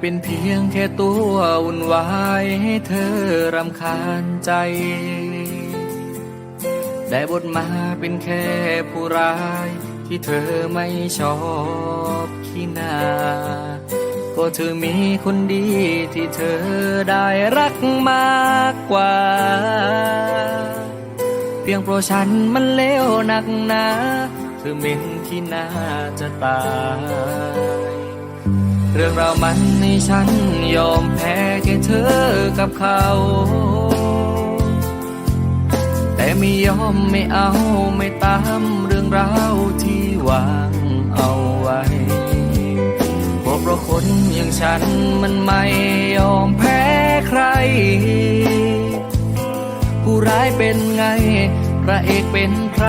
เป็นเพียงแค่ตัววุ่นวายให้เธอรำคาญใจ ได้บทมาเป็นแค่ผู้ร้ายที่เธอไม่ชอบขี้หน้าก็เธอมีคนดีที่เธอได้รักมากกว่า เพียงเพราะฉันมันเลวหนักหนาเธอเหม็นที่น่าจะตาย รื่องราวมันให้ฉันยอมแพ้แค่เธอกับเขา แต่ไม่ยอมไม่เอาไม่ตามเรื่องราวที่วางเอาไว้เพราะเพราะคนอย่างฉันมันไม่ยอมแพ้ใคร ผู้ร้ายเป็นไง พระเอกเป็นใคร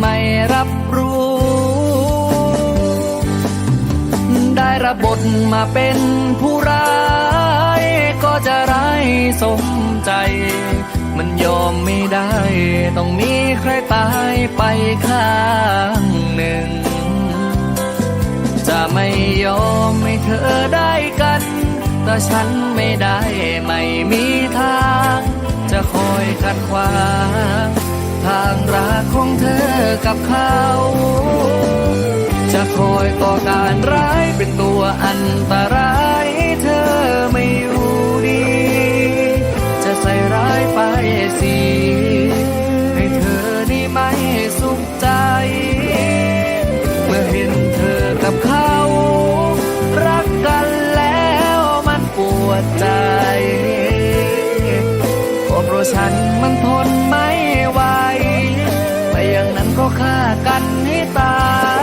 ไม่รับรู้ บบทมาเป็นผู้ร้าย ก็จะร้ายสมใจ มันยอมไม่ได้ ต้องมีใครตายไปข้างหนึ่ง จะไม่ยอมให้เธอได้กันแต่ฉันไม่ได้ไม่มีทาง จะคอยขัดขวางทางรักของเธอกับเขา จะคอยก่อการร้ายเป็นตัวอันตรายเธอไม่อยู่ดี จะใส่ร้ายไปสิให้เธอนี่ไม่สุขใจ เมื่อเห็นเธอกับเขา รักกันแล้วมันปวดใจก็เพราะฉันมันทนไม่ไหวไม่อย่างนั้นก็ฆ่ากันให้ตาย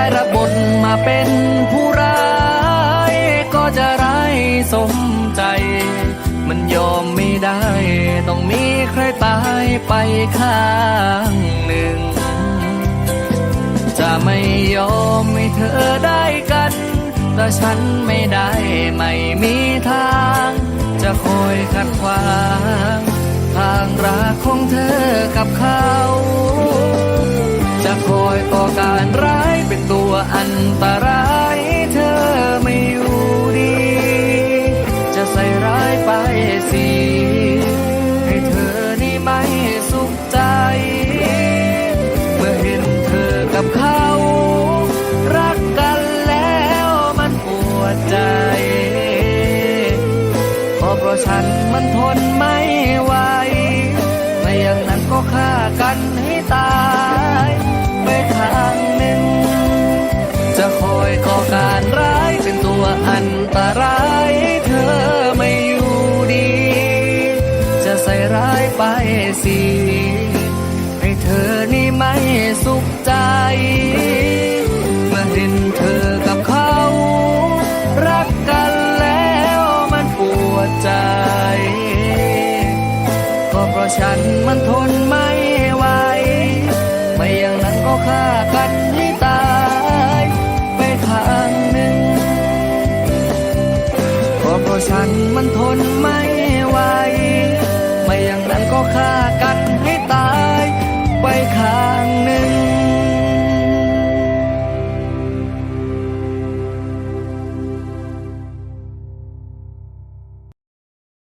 ได้รับบทมาเป็นผู้ร้าย ก็จะร้ายสมใจ มันยอมไม่ได้ ต้องมีใครตายไปข้างหนึ่ง จะไม่ยอมให้เธอได้กันแต่ฉันไม่ได้ไม่มีทาง จะคอยขัดขวาง ทางรักของเธอกับเขา จะคอยก่อการร้าย อันตรายเธอไม่อยู่ดี จะใส่ร้ายไปสิให้เธอนี่ไม่สุขใจ เมื่อเห็นเธอกับเขา รักกันแล้วมันปวดใจก็เพราะฉันมันทนไม่ไหวไม่อย่างนั้นก็ฆ่ากันให้ตายไปทางหนึ่ง จะคอยก่อการร้ายเป็นตัวอันตรายเธอไม่อยู่ดี จะใส่ร้ายไปสิให้เธอนี่ไม่สุขใจ เพราะฉันมันทนไม่ไหว